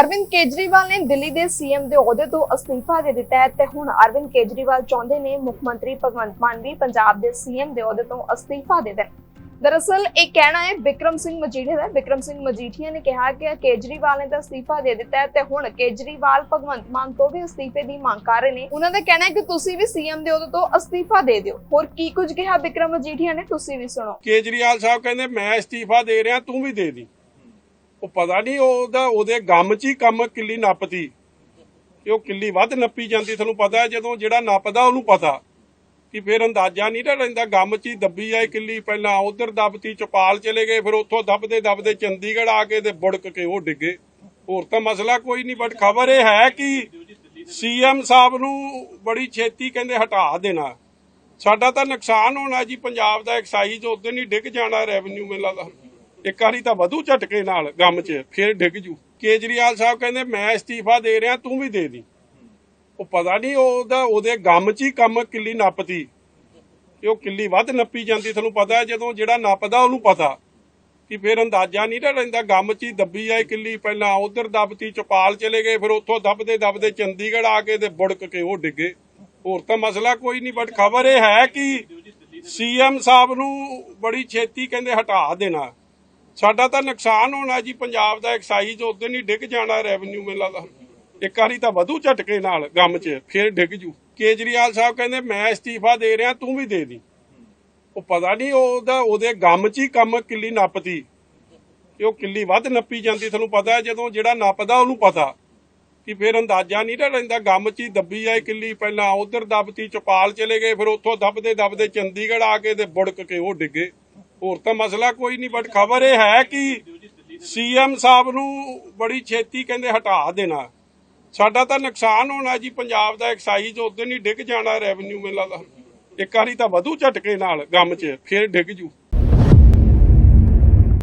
ਅਰਵਿੰਦ ਕੇਜਰੀਵਾਲ ਨੇ ਦਿੱਲੀ ਦੇ ਸੀਐਮ ਦੇ ਅਹੁਦੇ ਤੋਂ ਅਸਤੀਫਾ ਦੇ ਦਿੱਤਾ ਹੈ ਤੇ ਹੁਣ ਅਰਵਿੰਦ ਕੇਜਰੀਵਾਲ ਚਾਹੁੰਦੇ ਨੇ ਮੁੱਖ ਮੰਤਰੀ ਭਗਵੰਤ ਮਾਨ ਵੀ ਪੰਜਾਬ ਦੇ ਸੀਐਮ ਦੇ ਅਹੁਦੇ ਤੋਂ ਅਸਤੀਫਾ ਦੇ ਦੇਣ। ਦਰਅਸਲ ਇਹ ਕਹਿਣਾ ਹੈ ਵਿਕਰਮ ਸਿੰਘ ਮਜੀਠੀਆ ਦਾ ਵਿਕਰਮ ਸਿੰਘ ਮਜੀਠੀਆ ਨੇ ਕਿਹਾ ਕਿ ਕੇਜਰੀਵਾਲ ਨੇ ਤਾਂ ਅਸਤੀਫਾ ਦੇ ਦਿੱਤਾ ਹੈ ਤੇ ਹੁਣ ਕੇਜਰੀਵਾਲ ਭਗਵੰਤ ਮਾਨ ਤੋਂ ਵੀ ਅਸਤੀਫੇ ਦੀ ਮੰਗ ਕਰ ਰਹੇ ਨੇ। ਉਹਨਾਂ ਦਾ ਕਹਿਣਾ ਹੈ ਕਿ ਤੁਸੀਂ ਵੀ ਸੀਐਮ ਦੇ ਅਹੁਦੇ ਤੋਂ ਅਸਤੀਫਾ ਦੇ ਦਿਓ। ਹੋਰ ਕੀ ਕੁਝ ਕਿਹਾ ਵਿਕਰਮ ਮਜੀਠੀਆ ਨੇ? ਤੁਸੀਂ ਵੀ ਸੁਣੋ। ਕੇਜਰੀਵਾਲ ਸਾਹਿਬ ਕਹਿੰਦੇ, ਮੈਂ ਅਸਤੀਫਾ ਦੇ ਰਿਹਾ, ਤੂੰ ਵੀ ਦੇ ਦੀ। ਉਹ ਪਤਾ ਨਹੀਂ ਉਹਦਾ, ਉਹਦੇ ਗਮ 'ਚ ਹੀ ਕੰਮ ਕਿੱਲੀ ਨੱਪਤੀ। ਕਿ ਉਹ ਕਿੱਲੀ ਵੱਧ ਨੱਪੀ ਜਾਂਦੀ, ਤੁਹਾਨੂੰ ਪਤਾ ਹੈ, ਜਦੋਂ ਜਿਹੜਾ ਨੱਪਦਾ ਉਹਨੂੰ ਪਤਾ। ਕਿ ਫਿਰ ਅੰਦਾਜ਼ਾ ਨਹੀਂ ਨਾ ਰਹਿੰਦਾ, ਗਮ 'ਚ ਹੀ ਦੱਬੀ ਆਏ ਕਿੱਲੀ ਪਹਿਲਾਂ, ਉਧਰ ਦੱਬਤੀ, ਚਪਾਲ ਚਲੇ ਗਏ, ਫਿਰ ਉੱਥੋਂ ਦੱਬਦੇ ਦੱਬਦੇ ਚੰਡੀਗੜ੍ਹ ਆ ਕੇ ਤੇ ਬੁੜਕ ਕੇ ਉਹ ਡਿੱਗੇ। ਹੋਰ ਤਾਂ ਮਸਲਾ ਕੋਈ ਨਹੀਂ ਬਟ ਖਬਰ ਇਹ ਹੈ ਕਿ ਸੀਐਮ ਸਾਹਿਬ ਨੂੰ ਬੜੀ ਛੇਤੀ ਕਹਿੰਦੇ ਹਟਾ ਦੇਣਾ। ਸਾਡਾ ਤਾਂ ਨੁਕਸਾਨ ਹੋਣਾ ਜੀ, ਪੰਜਾਬ ਦਾ ਐਕਸਾਈਜ਼ ਉਦੋਂ ਹੀ ਡਿੱਗ ਜਾਣਾ ਰੈਵਨਿਊ ਮੇਲਾ ਦਾ। ਇੱਕ ਵਾਰੀ ਤਾਂ ਵਧੂ ਝਟਕੇ ਨਾਲ ਗਮ 'ਚ, ਫਿਰ ਡਿੱਗ ਜੂ। ਕੇਜਰੀਵਾਲ ਸਾਹਿਬ ਕਹਿੰਦੇ, ਮੈਂ ਅਸਤੀਫਾ ਦੇ ਰਿਹਾ, ਤੂੰ ਵੀ ਦੇ ਦੀ। ਉਹ ਪਤਾ ਨਹੀਂ ਉਹਦਾ, ਉਹਦੇ ਗਮ 'ਚ ਹੀ ਕੰਮ ਕਿੱਲੀ ਨੱਪਤੀ ਕਿ ਉਹ ਕਿੱਲੀ ਵੱਧ ਨੱਪੀ ਜਾਂਦੀ, ਤੁਹਾਨੂੰ ਪਤਾ ਜਦੋਂ ਜਿਹੜਾ ਨੱਪਦਾ ਉਹਨੂੰ ਪਤਾ ਕਿ ਫਿਰ ਅੰਦਾਜ਼ਾ ਨਹੀਂ ਰਹਿੰਦਾ, ਗਮ 'ਚ ਹੀ ਦੱਬੀ ਆਏ ਕਿੱਲੀ ਪਹਿਲਾਂ, ਉਧਰ ਦੱਬਤੀ, ਚਪਾਲ ਚਲੇ ਗਏ, ਫਿਰ ਉੱਥੋਂ ਦੱਬਦੇ ਦੱਬਦੇ ਚੰਡੀਗੜ੍ਹ ਆ ਕੇ ਤੇ ਬੁੜਕ ਕੇ ਉਹ ਡਿੱਗੇ। ਹੋਰ ਤਾਂ ਮਸਲਾ ਕੋਈ ਨਹੀਂ ਬਟ ਖਬਰ ਇਹ ਹੈ ਕਿ ਸੀਐਮ ਸਾਹਿਬ ਨੂੰ ਬੜੀ ਛੇਤੀ ਕਹਿੰਦੇ ਹਟਾ ਦੇਣਾ। ਸਾਡਾ ਤਾਂ ਨੁਕਸਾਨ ਹੋਣਾ ਜੀ, ਪੰਜਾਬ ਦਾ ਐਕਸਾਈਜ਼ ਉਦੋਂ ਹੀ ਡਿੱਗ ਜਾਣਾ ਰੈਵਨਿਊ ਮੇਲਾ ਦਾ। ਇੱਕ ਵਾਰੀ ਤਾਂ ਵਧੂ ਝਟਕੇ ਨਾਲ ਗਮ 'ਚ, ਫਿਰ ਡਿੱਗ ਜੂ। ਕੇਜਰੀਵਾਲ ਸਾਹਿਬ ਕਹਿੰਦੇ, ਮੈਂ ਅਸਤੀਫਾ ਦੇ ਰਿਹਾ, ਤੂੰ ਵੀ ਦੇ ਦੀ। ਉਹ ਪਤਾ ਨਹੀਂ ਉਹਦਾ, ਉਹਦੇ ਗਮ 'ਚ ਹੀ ਕੰਮ ਕਿੱਲੀ ਨੱਪਤੀ ਕਿ ਉਹ ਕਿੱਲੀ ਵੱਧ ਨੱਪੀ ਜਾਂਦੀ, ਤੁਹਾਨੂੰ ਪਤਾ ਜਦੋਂ ਜਿਹੜਾ ਨੱਪਦਾ ਉਹਨੂੰ ਪਤਾ ਕਿ ਫਿਰ ਅੰਦਾਜ਼ਾ ਨਹੀਂ ਨਾ ਰਹਿੰਦਾ, ਗਮ 'ਚ ਹੀ ਦੱਬੀ ਆਏ ਕਿੱਲੀ ਪਹਿਲਾਂ, ਉਧਰ ਦੱਬਤੀ, ਚੋਪਾਲ ਚਲੇ ਗਏ, ਫਿਰ ਉੱਥੋਂ ਦੱਬਦੇ ਦੱਬਦੇ ਚੰਡੀਗੜ੍ਹ ਆ ਕੇ ਤੇ ਬੁੜਕ ਕੇ ਉਹ ਡਿੱਗੇ। ਹੋਰ ਤਾਂ ਮਸਲਾ ਕੋਈ ਨਹੀਂ ਬਟ ਖਬਰ ਇਹ ਹੈ ਕਿ ਸੀਐਮ ਸਾਹਿਬ ਨੂੰ ਬੜੀ ਛੇਤੀ ਕਹਿੰਦੇ ਹਟਾ ਦੇਣਾ। ਸਾਡਾ ਤਾਂ ਨੁਕਸਾਨ ਹੋਣਾ ਜੀ, ਪੰਜਾਬ ਦਾ ਐਕਸਾਈਜ਼ ਉਦੋਂ ਹੀ ਡਿੱਗ ਜਾਣਾ ਰੈਵਨਿਊ ਮੇਲਾ ਦਾ ਇੱਕ ਵਾਰੀ ਤਾਂ ਵਧੂ ਝਟਕੇ ਨਾਲ, ਗਮ 'ਚ, ਫੇਰ ਡਿੱਗ ਜੂ।